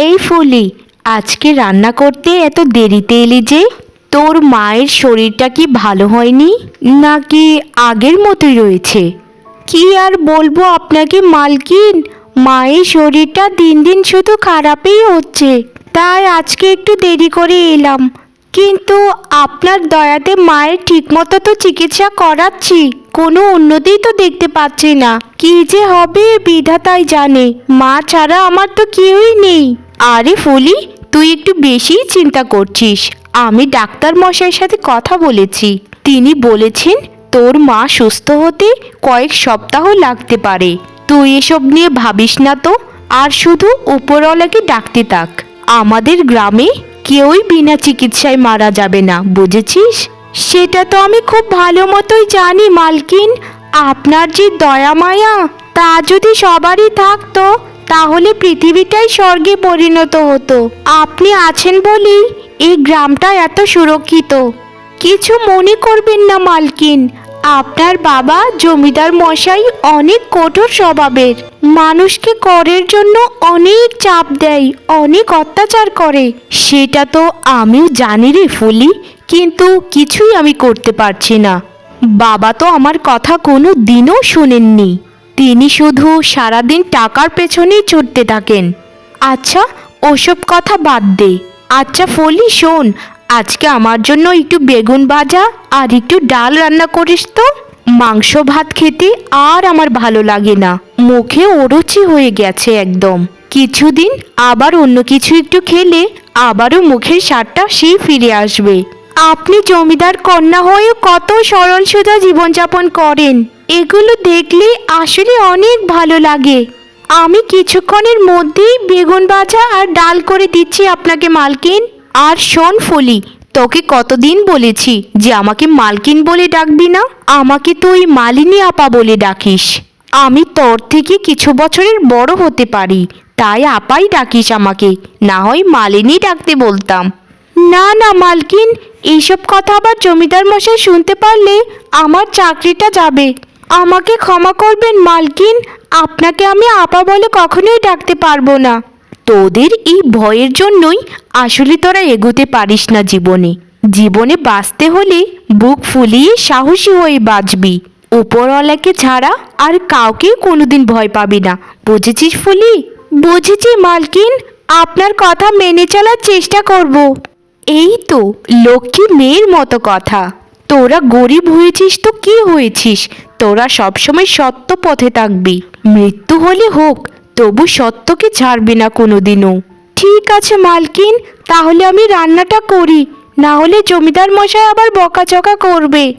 এই ফুলি, আজকে রান্না করতে এত দেরিতে এলি যে? তোর মায়ের শরীরটা কি ভালো হয়নি? নাকি আগের মতোই রয়েছে? কি আর বলব আপনাকে মালকিন, মায়ের শরীরটা দিন দিন শুধু খারাপই হচ্ছে। তাই আজকে একটু দেরি করে এলাম। কিন্তু আপনার দয়াতে মায়ের ঠিকমতো তো চিকিৎসা করাচ্ছি, কোনো উন্নতি তো দেখতে পাচ্ছি না। কি যে হবে, বিধাতাই জানে। মা ছাড়া আমার তো কেউই নেই। আরে ফলি, তুই একটু বেশিই চিন্তা করছিস। আমি ডাক্তার মশাইয়ের সাথে কথা বলেছি। তিনি বলেছেন, তোর মা সুস্থ হতে কয়েক সপ্তাহ লাগতে পারে। তুই এসব নিয়ে ভাবিস না তো, আর শুধু উপরওয়ালাকে ডাকতে থাক। আমাদের গ্রামে কেউই বিনা চিকিৎসায় মারা যাবে না, বুঝেছিস? সেটা তো আমি খুব ভালো মতোই জানি, মালকিন। আপনার যে দয়া মায়া, তা যদি সবারই থাকতো তাহলে পৃথিবীটাই স্বর্গে পরিণত হতো। আপনি আছেন বলেই এই গ্রামটা এত সুরক্ষিত। কিছু মনে করবেন না, মালকিন। আপনার বাবা জমিদার মশাই অনেক কঠোর স্বভাবের। মানুষকে করের জন্য অনেক চাপ দেয়, অনেক অত্যাচার করে। সেটা তো আমিও জানি রে ফুলি, কিন্তু কিছুই আমি করতে পারছি না। বাবা তো আমার কথা কোনো দিনও শোনেননি। তিনি শুধু সারাদিন টাকার পেছনেই ছুটতে থাকেন। আচ্ছা ওসব কথা বাদ দে। আচ্ছা ফলি, শোন, আজকে আমার জন্য একটু বেগুন ভাজা আর একটু ডাল রান্না করিস তো। মাংস, ভাত খেতে আর আমার ভালো লাগে না। মুখে অরুচি হয়ে গেছে একদম। কিছুদিন আবার অন্য কিছু একটু খেলে আবারও মুখের স্বাদটা সেই ফিরে আসবে। আপনি জমিদার কন্যা হয়েও কত সরল সোজা জীবনযাপন করেন। এগুলো দেখলে আসলে অনেক ভালো লাগে। আমি কিছুক্ষণের মধ্যেই বেগুন ভাজা আর ডাল করে দিচ্ছি আপনাকে, মালকিন। আর শোন ফলি, তোকে কতদিন বলেছি যে আমাকে মালকিন বলে ডাকবি না? আমাকে তুই মালিনী আপা বলে ডাকিস। আমি তোর থেকে কিছু বছরের বড় হতে পারি, তাই আপাই ডাকিস আমাকে, না হয় মালিনী ডাকতে বলতাম। না না, মালকিন, এইসব কথা আবার জমিদার মশাই শুনতে পারলে আমার চাকরিটা যাবে। আমাকে ক্ষমা করবেন, মালকিন। আপনাকে আমি আপা বলে কখনোই ডাকতে পারব না। তোদের এই ভয়ের জন্যই আসলে তোরা এগোতে পারিস না জীবনে। জীবনে বাঁচতে হলে বুক ফুলিয়ে সাহসী হয়ে বাঁচবি। উপরওয়ালাকে ছাড়া আর কাউকে কোনোদিন ভয় পাবি না। বুঝেছিস ফুলি? বুঝেছি, মালকিন। আপনার কথা মেনে চলার চেষ্টা করব। এই তো লক্ষ্মী মেয়ের মতো কথা। তোরা গরিব হয়েছিস তো কি হয়েছিস? তোরা সবসময় সত্য পথে থাকবি। মৃত্যু হলে হোক, তবু সত্যকে ছাড়বি না কোনোদিনও। ঠিক আছে মালকিন, তাহলে আমি রান্নাটা করি। না হলে জমিদার মশাই আবার বকাচকা করবে।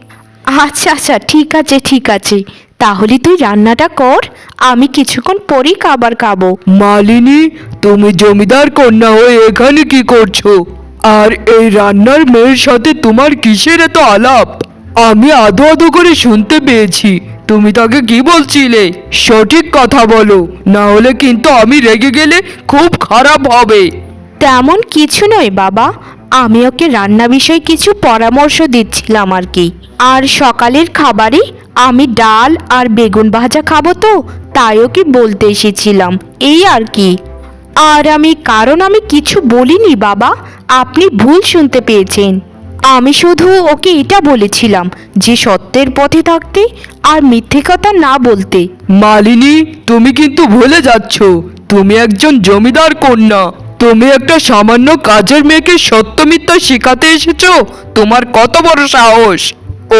আচ্ছা আচ্ছা ঠিক আছে ঠিক আছে। তাহলে তুই রান্নাটা কর, আমি কিছুক্ষণ পরেই খাবার খাব। মালিনী, তুমি জমিদার কন্যা হয়ে এখানে কি করছ? আর এই রান্নার মেয়ের সাথে তোমার কিসের এত আলাপ? আমি আধো আধো করে শুনতে পেয়েছি। তুমি তাকে কি বলছিলে? সঠিক কথা বলো। না হলে কিন্তু আমি রেগে গেলে খুব খারাপ হবে। তেমন কিছু নয় বাবা। আমি ওকে রান্না বিষয়ে কিছু পরামর্শ দিচ্ছিলাম আর কি। আর সকালের খাবারে আমি ডাল আর বেগুন ভাজা খাব তো, তাই ওকে বলতে এসেছিলাম। এই আর কি। আর আমি, কারণ আমি কিছু বলিনি বাবা। আপনি ভুল শুনতে পেয়েছেন। আমি শুধু ওকে এটা বলেছিলাম যে সত্যের পথে থাকতে আর মিথ্যে কথা না বলতে। মালিনী, তুমি কিন্তু ভুলে যাচ্ছ। তুমি একজন জমিদার কন্যা। তুমি একটা সামান্য কাজের মেয়েকে সত্য মিথ্যা শেখাতে এসেছ। তোমার কত বড় সাহস।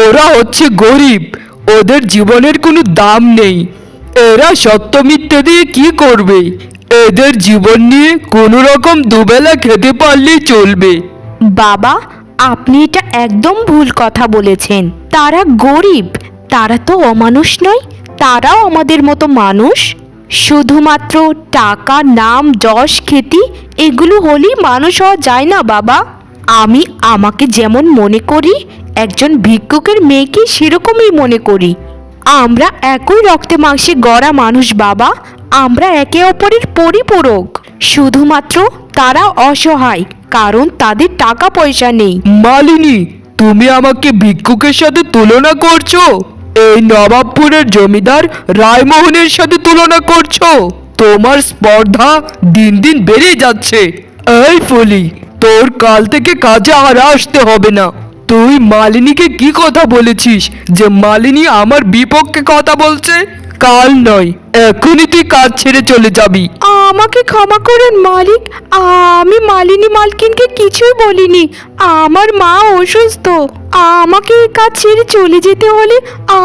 ওরা হচ্ছে গরিব। ওদের জীবনের কোনো দাম নেই। এরা সত্য মিথ্যে দিয়ে কি করবে? এদের জীবন নিয়ে কোনো রকম দুবেলা খেতে পারলেই চলবে। বাবা, আপনি এটা একদম ভুল কথা বলেছেন। তারা গরিব, তারা তো অমানুষ নয়, তারাও আমাদের মতো মানুষ। শুধুমাত্র টাকা, নাম, যশ, খ্যাতি, এগুলো হলেই মানুষ হওয়া যায় না বাবা। আমি আমাকে যেমন মনে করি, একজন ভিক্ষুকের মেয়েকে সেরকমই মনে করি। আমরা একই রক্তে মাংসে গড়া মানুষ বাবা আমরা একে অপরের পরিপূরক। শুধুমাত্র তারা অসহায়, কারণ তাদের টাকা পয়সা নেই। মালিনী, তুমি আমাকে ভিক্ষুকের সাথে তুলনা করছ? এই নবাবপুরের জমিদার রায়মোহনের সাথে তুলনা করছ? তোমার স্পর্ধা দিন দিন বেড়ে যাচ্ছে। এই ফলি, তোর কাল থেকে কাজে আর আসতে হবে না। তুই মালিনীকে কি কথা বলেছিস? যে মালিনী আমার বিপক্ষে কথা বলছে? কাল নয় এখনই তুই কাজ ছেড়ে চলে যাবি। আমাকে ক্ষমা করুন মালিক। আমি মালিনী মালকিনকে কিছুই বলিনি। আমার মা অসুস্থ। আমাকে এই কাজ ছেড়ে চলে যেতে হলে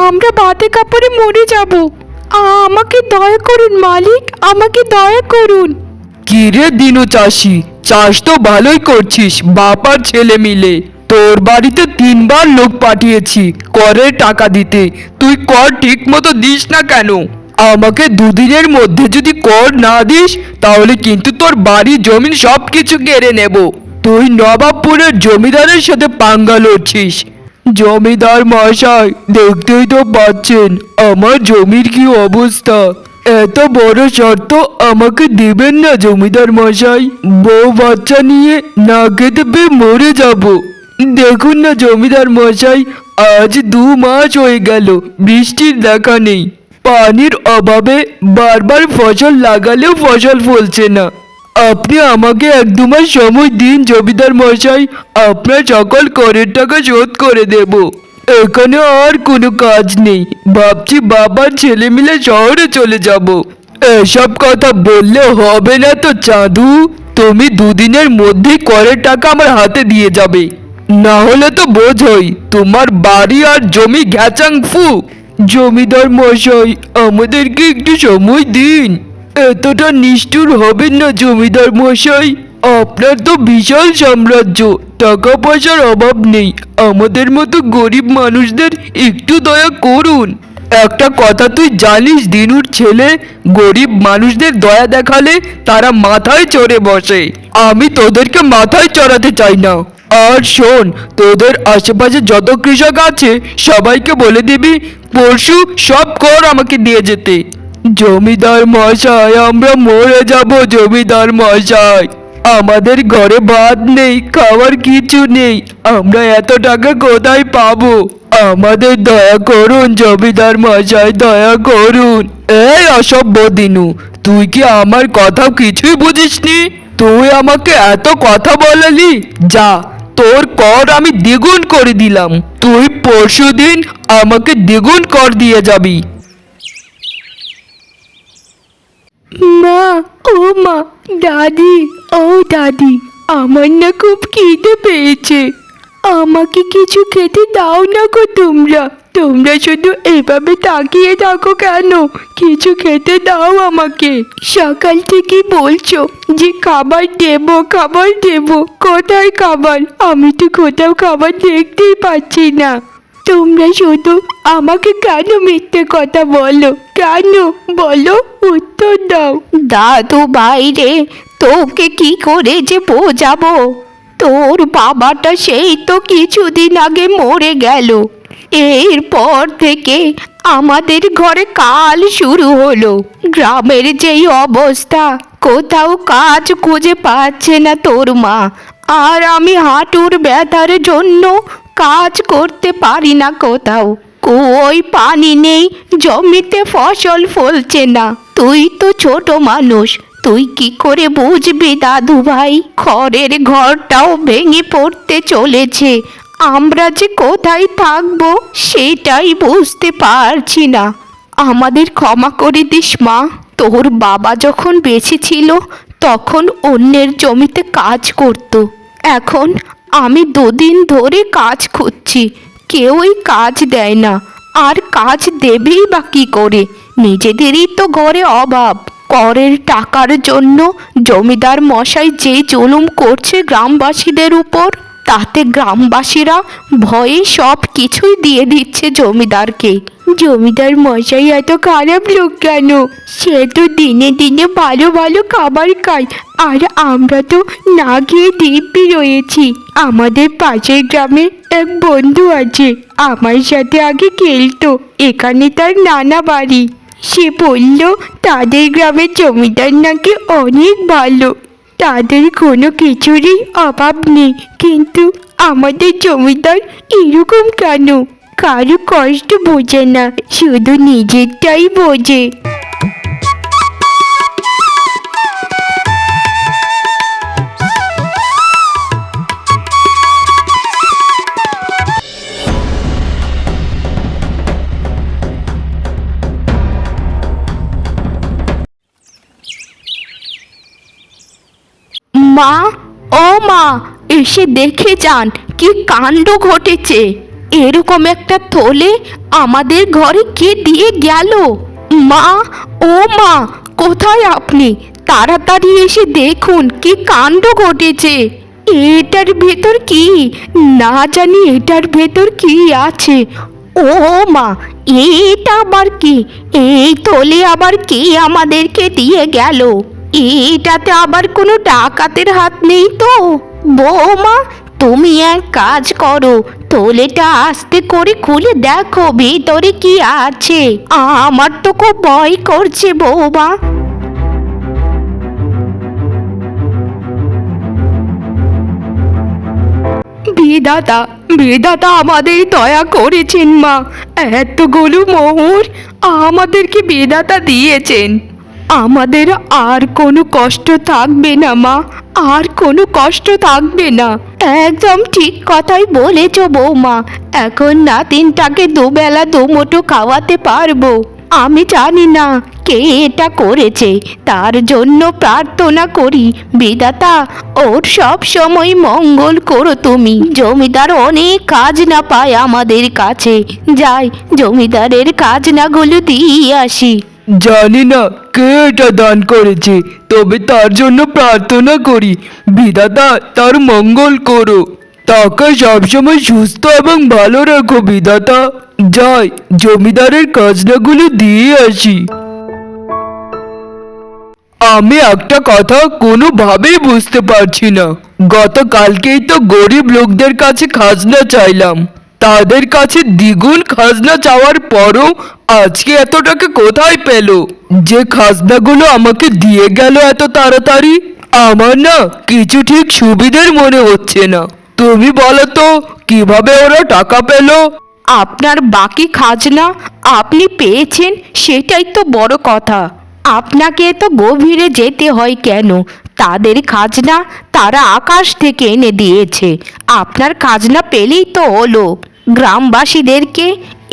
আমরা বাতে কাপড়ে মরে যাব। আমাকে দয়া করুন মালিক। আমাকে দয়া করুন। কিরে দিনু চাষি চাষ তো ভালোই করছিস বাপার ছেলে মিলে। তোর বাড়িতে তিনবার লোক পাঠিয়েছি, করের টাকা দিতে। তুই কর ঠিক মতো দিস না কেন? আমাকে দুদিনের মধ্যে যদি কর না দিস, তাহলে কিন্তু তোর বাড়ি জমিন সব কিছু কেড়ে নেব। তুই নবাবপুরের জমিদারের সাথে পাঙ্গা লড়ছিস। জমিদার মশাই দেখতেই তো পাচ্ছেন, আমার জমির কি অবস্থা। এত বড় শর্ত আমাকে দিবেন না জমিদার মশাই বউ বাচ্চা নিয়ে না খেতে পেয়ে মরে যাব। দেখুন না জমিদার মশাই, আজ দু মাস হয়ে গেল, বৃষ্টির দেখা নেই। পানির অভাবে বারবার ফসল লাগালেও ফসল ফলছে না। আপনি আমাকে এক দু মাস সময় দিন জমিদার মশাই, আপনার সকল করের টাকা শোধ করে দেব। এখানে আর কোনো কাজ নেই, ভাবছি বাবার ছেলে মিলে শহরে চলে যাব। এসব কথা বললে হবে না তো চাঁদু, তুমি দুদিনের মধ্যেই করের টাকা আমার হাতে দিয়ে যাবে। না হলে তো বোঝই, তোমার বাড়ি আর জমি ঘ্যাচাং ফু। জমিদার মশাই, আমাদেরকে একটু সময় দিন। এতটা নিষ্ঠুর হবেন না জমিদার মশাই। আপনার তো বিশাল সাম্রাজ্য টাকা পয়সার অভাব নেই। আমাদের মতো গরিব মানুষদের একটু দয়া করুন। একটা কথা তুই জানিস, দিনুর ছেলে? গরিব মানুষদের দয়া দেখালে তারা মাথায় চড়ে বসে। আমি তোদেরকে মাথায় চড়াতে চাই না। আর শোন, তোদের আশেপাশে যত কৃষক আছে, সবাইকে বলে দিবি, পরশু সব কর আমাকে দিয়ে যেতে। জমিদার মশাই আমরা মরে যাব, জমিদার মশাই আমাদের ঘরে ভাত নেই, খাওয়ার কিছু নেই, আমরা এত টাকা কোথায় পাবো? আমাদের দয়া করুন, জমিদার মশাই দয়া করুন। এই অসভ্য দিনু, তুই কি আমার কথা কিছুই বুঝিসনি? তুই আমাকে এত কথা বলালি? যা তোর কর আমি দ্বিগুণ করে দিলাম। তুই পরশুদিন আমাকে দ্বিগুণ কর দিয়ে যাবি। মা, ও মা, দাদি, ও দাদি, আমার না খুব খিদে পেয়েছে। আমাকে কিছু খেতে দাও না গো তোমরা। তোমরা শুধু এভাবে তাকিয়ে থাকো কেন? কিছু খেতে দাও আমাকে। সকাল থেকে বলছো যে খাবার দেব খাবার দেব। কোথায় খাবার? আমি তো কোথাও খাবার দেখতেই পাচ্ছি না। তোমরা শুধু আমাকে কেন মিথ্যে কথা বলো? কেন? বলো, উত্তর দাও। দাদু বাইরে তোকে কি করে যে বোঝাবো? তোর বাবাটা সেই তো কিছুদিন আগে মরে গেল। এরপর থেকে আমাদের ঘরে কাল শুরু হলো। গ্রামের যেই অবস্থা, কোথাও কাজ খুঁজে পাচ্ছে না তোর মা। আর আমি হাঁটুর ব্যথার জন্য কাজ করতে পারি না কোথাও। কুয়োয় পানি নেই, জমিতে ফসল ফলছে না। তুই তো ছোট মানুষ তুই কি করে বুঝবি দাদু ভাই খড়ের ঘরটাও ভেঙে পড়তে চলেছে। আমরা যে কোথায় থাকব, সেটাই বুঝতে পারছি না। আমাদের ক্ষমা করে দিস, মা। তোর বাবা যখন বেঁচে ছিল, তখন অন্যের জমিতে কাজ করত। এখন আমি দুদিন ধরে কাজ খুঁজছি। কেউই কাজ দেয় না। আর কাজ দেবেই বা কী করে? নিজেদেরই তো ঘরে অভাব। করের টাকার জন্য জমিদার মশাই যে জুলুম করছে গ্রামবাসীদের উপর, তাতে গ্রামবাসীরা ভয়ে সব কিছুই দিয়ে দিচ্ছে জমিদারকে। জমিদার মশাই এত খারাপ লোক কেন? সে তো দিনে দিনে ভালো ভালো খাবার খায়, আর আমরা তো না গিয়ে দিব্যি রয়েছি। আমাদের পাশের গ্রামে এক বন্ধু আছে, আমার সাথে আগে খেলতো, এখানে তার নানা বাড়ি। সে বলল, তাদের গ্রামের জমিদার নাকি অনেক ভালো। তাদের কোনো কিছুরই অভাব নেই। কিন্তু আমাদের জমিদার এরকম কেন? কারও কষ্ট বোঝে না, শুধু নিজেরটাই বোঝে। মা, ও মা, এসে দেখে যান কি কাণ্ড ঘটেছে। এরকম একটা থলে আমাদের ঘরে কে দিয়ে গেল? মা, ও মা, কোথায় আপনি? তাড়াতাড়ি এসে দেখুন কি কাণ্ড ঘটেছে। এটার ভেতর কি? না জানি এটার ভেতর কি আছে। ও মা এটা আবার কি? এই থলে আবার কি আমাদেরকে দিয়ে গেল? এটাতে আবার কোনো ডাকাতের হাত নেই তো? বৌমা, তুমি এক কাজ করো, তোলেটা আস্তে করে খুলে দেখো, ভিতরে কি আছে। আমার তো খুব ভয় করছে, বৌমা। বিধাতা বিধাতা আমাদের দয়া করেছেন মা। এতগুলো মোহর আমাদেরকে বিধাতা দিয়েছেন। আমাদের আর কোনো কষ্ট থাকবে না, মা। আর কোনো কষ্ট থাকবে না। একদম ঠিক কথাই বলেছ, বৌমা। এখন নাতিনটাকে দুবেলা দুমুঠো খাওয়াতে পারব। আমি জানি না কে এটা করেছে। তার জন্য প্রার্থনা করি বিদাতা ওর সব সময় মঙ্গল করো তুমি। জমিদার অনেক কাজ না পায় আমাদের কাছে। যাই, জমিদারের কাজ নাগুলো দিয়ে আসি। জানি না কে এটা দান করেছে, তবে তার জন্য প্রার্থনা করি বিদাতা তার মঙ্গল করো। তাকে সবসময় সুস্থ এবং ভালো রাখো, বিধাতা। যাই, জমিদারের কাজনাগুলো দিয়ে আসি। আমি একটা কথা কোনোভাবেই বুঝতে পারছি না। গতকালকেই তো গরিব লোকদের কাছে খাজনা চাইলাম। তাদের কাছে দ্বিগুণ খাজনা চাওয়ার পরও আজকে এত টাকা কোথায় পেল? যে খাজনাগুলো আমাকে দিয়ে গেল এত তাড়াতাড়ি? আমার না কিছু ঠিক সুবিধের মনে হচ্ছে না। তুমি বলো তো, কীভাবে ওরা টাকা পেল? আপনার বাকি খাজনা আপনি পেয়েছেন, সেটাই তো বড় কথা। আপনাকে তো গভীরে যেতে হয় কেন? তাদের খাজনা তারা আকাশ থেকে এনে দিয়েছে। আপনার খাজনা পেলেই তো হলো। গ্রামবাসীদেরকে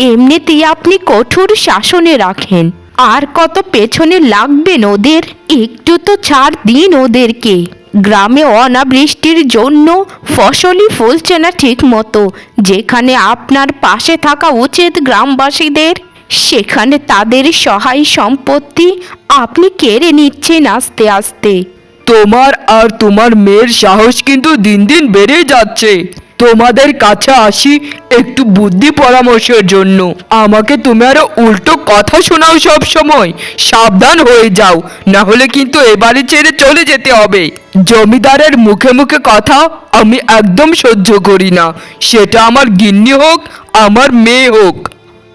এমনিতেই আপনি কঠোর শাসনে রাখেন। আর কত পেছনে লাগবেন ওদের, একটু তো ছাড় দিন ওদেরকে। গ্রামে অনাবৃষ্টির জন্য ফসলই ফলছে না ঠিক মতো যেখানে আপনার পাশে থাকা উচিত গ্রামবাসীদের, সেখানে তাদের সহায় সম্পত্তি আপনি কেড়ে নিচ্ছেন আস্তে আস্তে। তোমার আর তোমার মেয়ের সাহস কিন্তু দিন দিন বেড়ে যাচ্ছে। তোমাদের কাছে আসি একটু বুদ্ধি পরামর্শের জন্য। আমাকে তুমি আরও উল্টো কথা শোনাও সব সময়। সাবধান হয়ে যাও, না হলে কিন্তু এবারে ছেড়ে চলে যেতে হবে। জমিদারের মুখে মুখে কথা আমি একদম সহ্য করি না। সেটা আমার গিন্নি হোক, আমার মেয়ে হোক।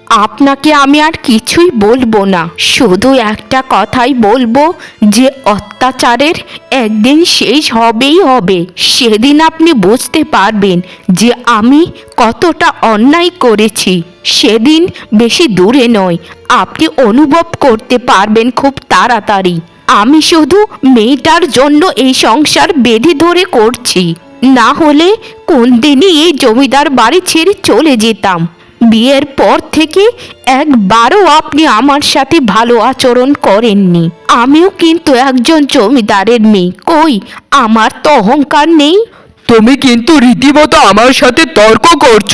আপনাকে আমি আর কিছুই বলব না। শুধু একটা কথাই বলব যে, অত্যাচারের একদিন শেষ হবেই হবে। সেদিন আপনি বুঝতে পারবেন যে, আমি কতটা অন্যায় করেছি। সেদিন বেশি দূরে নয় আপনি অনুভব করতে পারবেন খুব তাড়াতাড়ি। আমি শুধু মেয়েটার জন্য এই সংসার বেঁধে ধরে করছি। না হলে কোন দিনই এই জমিদার বাড়ি ছেড়ে চলে যেতাম। বিয়ের পর থেকে একবারও আপনি আমার সাথে ভালো আচরণ করেননি। আমিও কিন্তু একজন জমিদারের মেয়ে। কই, আমার তো অহংকার নেই। তুমি কিন্তু রীতিমতো আমার সাথে তর্ক করছ।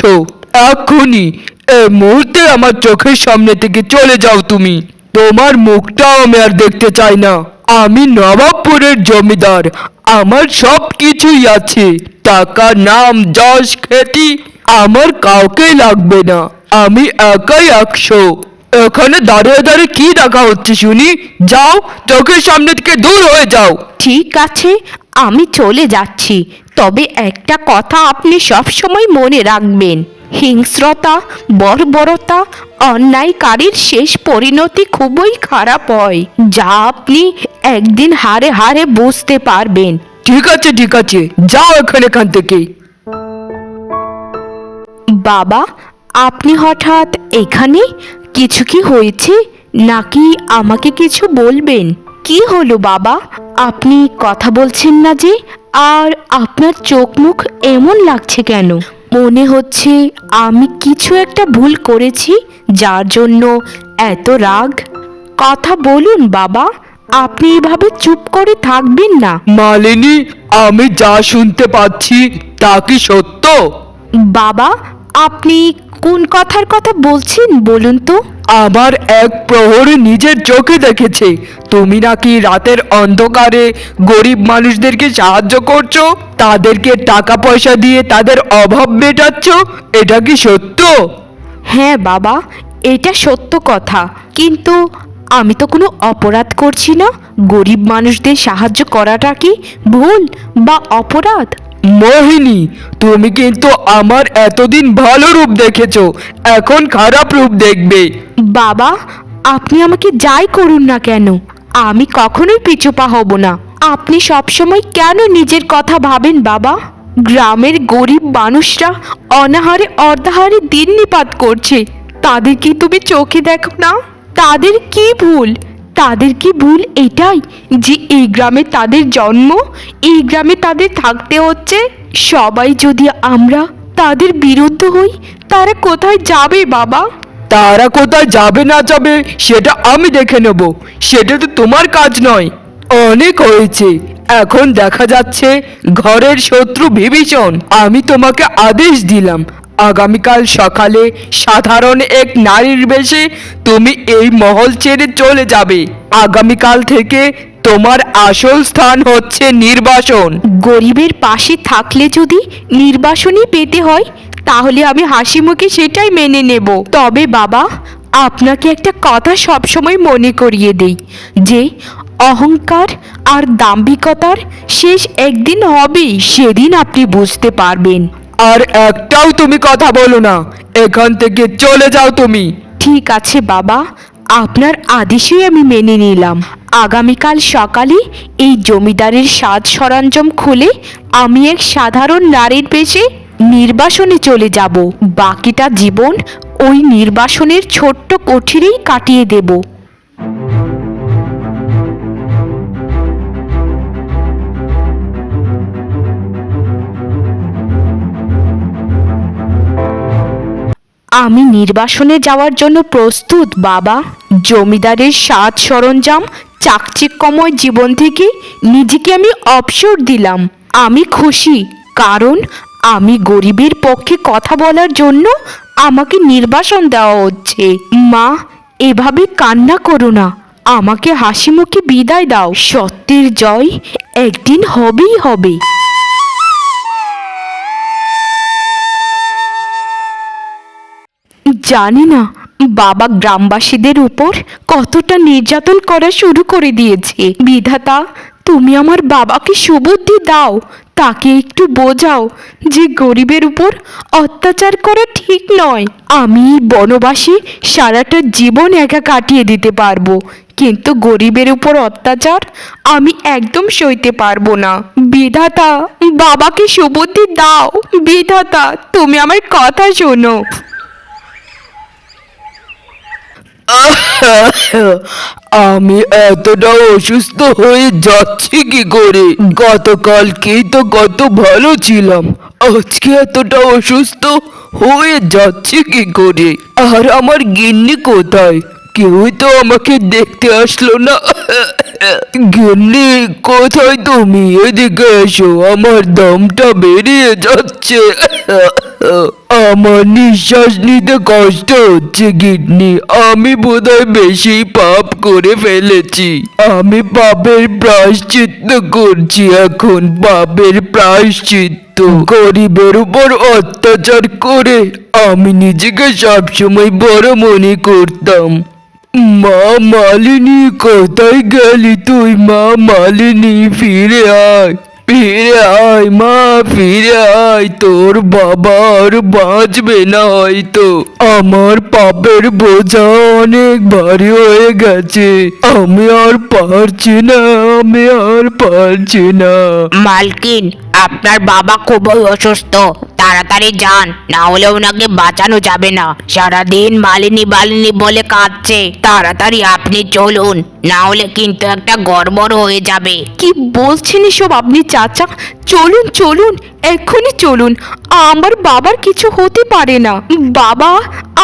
এখনই এই মুহূর্তে আমার চোখের সামনে থেকে চলে যাও তুমি। তোমার মুখটাও আমি আর দেখতে চাই না। আমি নবাবপুরের জমিদার। আমার সব কিছুই আছে। টাকা, নাম, যশ খ্যাতি আমার কাউকে লাগবে না। আমি একাই একশো। এখানে দাঁড়িয়ে দাঁড়িয়ে কি দেখা হচ্ছে শুনি? যাও চোখের সামনে থেকে দূর হয়ে যাও। ঠিক আছে আমি চলে যাচ্ছি। তবে একটা কথা আপনি সবসময় মনে রাখবেন। হিংস্রতা বর্বরতা অন্যায়কারীর শেষ পরিণতি খুবই খারাপ হয় যা আপনি একদিন হারে হারে বুঝতে পারবেন। ঠিক আছে ঠিক আছে। যাও এখানে এখান থেকে। বাবা আপনি হঠাৎ এখানে? কিছু কি হয়েছে? নাকি আমাকে কিছু বলবেন? কি হলো বাবা? আপনি কথা বলছেন না যে আর আপনার চোখ মুখ এমন লাগছে কেন? মনে হচ্ছে আমি কিছু একটা ভুল করেছি যার জন্য এত রাগ। কথা বলুন বাবা আপনি এভাবে চুপ করে থাকবেন না। মালিনী আমি যা শুনতে পাচ্ছি তা কি সত্য? বাবা আপনি কোন কথার কথা বলছেন বলুন তো? আমার এক প্রহরী নিজের চোখে দেখেছে। তুমি নাকি রাতের অন্ধকারে গরিব মানুষদেরকে সাহায্য করছ? তাদেরকে টাকা পয়সা দিয়ে তাদের অভাব মেটাচ্ছ? এটা কি সত্য? হ্যাঁ বাবা এটা সত্য কথা। কিন্তু আমি তো কোনো অপরাধ করছি না। গরিব মানুষদের সাহায্য করাটা কি ভুল বা অপরাধ? মোহিনী, তুমি কিন্তু আমার এতদিন ভালো রূপ দেখেছ, এখন খারাপ রূপ দেখবে। বাবা, আপনি আমাকে যাই করুন না কেন, আমি কখনোই পিছুপা হব না। আপনি সবসময় কেন নিজের কথা ভাবেন বাবা? গ্রামের গরিব মানুষরা অনাহারে অর্ধাহারে দিন নিপাত করছে তাদের কি তুমি চোখে দেখো না? তাদের কি ভুল? তাদের কি ভুল এটাই? যে এই গ্রামে তাদের জন্ম, এই গ্রামে তাদের থাকতে হচ্ছে। সবাই যদি আমরা তাদের বিরুদ্ধ হই, তারা কোথায় যাবে বাবা? তারা কোথায় যাবে না যাবে, সেটা আমি দেখে নেব। সেটা তো তোমার কাজ নয়। অনেক হয়েছে। এখন দেখা যাচ্ছে ঘরের শত্রু বিভীষণ। আমি তোমাকে আদেশ দিলাম। আগামীকাল সকালে সাধারণ এক নারীর বেশে তুমি এই মহল ছেড়ে চলে যাবে। আগামীকাল থেকে তোমার আসল স্থান হচ্ছে নির্বাসন। গরিবের পাশে থাকলে যদি নির্বাসনই পেতে হয়, তাহলে আমি হাসি মুখে সেটাই মেনে নেব। তবে বাবা, আপনাকে একটা কথা সবসময় মনে করিয়ে দেই, যে অহংকার আর দাম্ভিকতার শেষ একদিন হবেই, সেদিন আপনি বুঝতে পারবেন। আর একটাও তুমি কথা বলো না। এখান থেকে চলে যাও তুমি। ঠিক আছে বাবা, আপনার আদেশই আমি মেনে নিলাম। আগামীকাল সকালে এই জমিদারের সাজ সরঞ্জাম খুলে আমি এক সাধারণ নারীর পেশে নির্বাসনে চলে যাব। বাকিটা জীবন ওই নির্বাসনের ছোট্ট কঠিরেই কাটিয়ে দেব। আমি নির্বাসনে যাওয়ার জন্য প্রস্তুত, বাবা। জমিদারের সাজ সরঞ্জাম, চাকচিক্যময় জীবন থেকে নিজেকে আমি অবসর দিলাম। আমি খুশি, কারণ আমি গরিবের পক্ষে কথা বলার জন্য আমাকে নির্বাসন দেওয়া হচ্ছে। মা, এভাবে কান্না করো না। আমাকে হাসি মুখে বিদায় দাও। সত্যের জয় একদিন হবেই হবে। জানি না, বাবা গ্রামবাসীদের উপর কতটা নির্যাতন করা শুরু করে দিয়েছে। বিধাতা, তুমি আমার বাবাকে সুবুদ্ধি দাও, তাকে একটু বোঝাও যে গরিবের উপর অত্যাচার করা ঠিক নয়। আমি বনবাসী সারাটা জীবন একা কাটিয়ে দিতে পারব, কিন্তু গরিবের উপর অত্যাচার আমি একদম সইতে পারব না। বিধাতা, বাবাকে সুবুদ্ধি দাও। বিধাতা, তুমি আমার কথা শোনো। আমি এতটা অসুস্থ হয়ে যাচ্ছি কি করে? গতকালকেই তো কত ভালো ছিলাম। আজকে এতটা অসুস্থ হয়ে যাচ্ছি কি করে? আর আমার গিন্নি কোথায়? কেউই তো আমাকে দেখতে আসলো না। গিন্নি, কোথায় তুমি? এদিকে এসো, আমার দমটা বেরিয়ে যাচ্ছে। আমার নিঃশ্বাস নিতে কষ্ট হচ্ছে, গিন্নি। আমি বোধহয় বেশি পাপ করে ফেলেছি। আমি পাপের প্রায়শ্চিত্ত করছি এখন, পাপের প্রায়শ্চিত্ত। গরিবের উপর অত্যাচার করে আমি নিজেকে সবসময় বড় মনে করতাম। মা মালিনী, কোথায় গেলি তুই? মা মালিনী, ফিরে আয়। ফিরে আয় মা, ফিরে আয়। তোর বাবা আর বাঁচবে না হয়তো। আমার পাপের বোঝা অনেক ভারী হয়ে গেছে। আমি আর পারছি না, আমি আর পারছি না। মালকিন, আপনার বাবা খুবই অসুস্থ। তাড়াতাড়ি যান, না হলে ওনাকে বাঁচানো যাবে না। সারাদিন মালিনী মালিনী বলে কাঁদছে। তাড়াতাড়ি আপনি চলুন, না হলে কিন্তু একটা গড়বড় হয়ে যাবে। কি বলছেন এসব আপনি চাচা? চলুন চলুন, এক্ষুনি চলুন। আমার বাবার কিছু হতে পারে না। বাবা,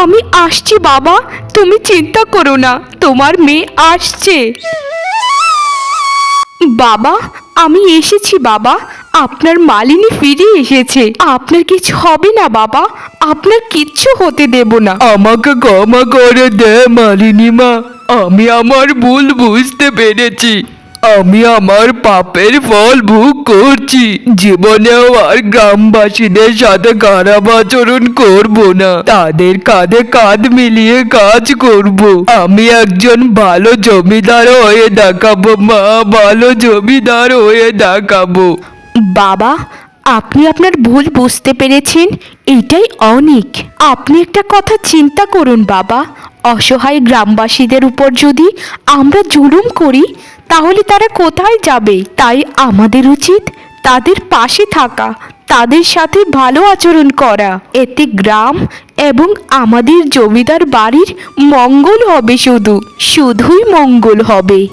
আমি আসছি বাবা, তুমি চিন্তা করো না, তোমার মেয়ে আসছে। বাবা, আমি এসেছি বাবা। আপনার মালিনী ফিরে এসেছে। আপনার কিছু হবে না, বাবা। আপনার কিচ্ছু হতে দেব না। আমাকে ক্ষমা করে দে মালিনী মা আমি আমার ভুল বুঝতে পেরেছি। আমি আমার পাপের ফল ভোগ করছি। জীবনেও আর গ্রামবাসীদের সাথে খারাপ আচরণ করব না। তাদের কাঁধে কাঁধ মিলিয়ে কাজ করব। আমি একজন ভালো জমিদার হয়ে দেখাবো, মা। ভালো জমিদার হয়ে দেখাবো। বাবা, আপনি আপনার ভুল বুঝতে পেরেছেন, এটাই অনেক। আপনি একটা কথা চিন্তা করুন বাবা, অসহায় গ্রামবাসীদের উপর যদি আমরা জুলুম করি, তাহলে তারা কোথায় যাবে? তাই আমাদের উচিত তাদের পাশে থাকা, তাদের সাথে ভালো আচরণ করা। এতে গ্রাম এবং আমাদের জমিদার বাড়ির মঙ্গল হবে শুধু, শুধুই মঙ্গল হবে।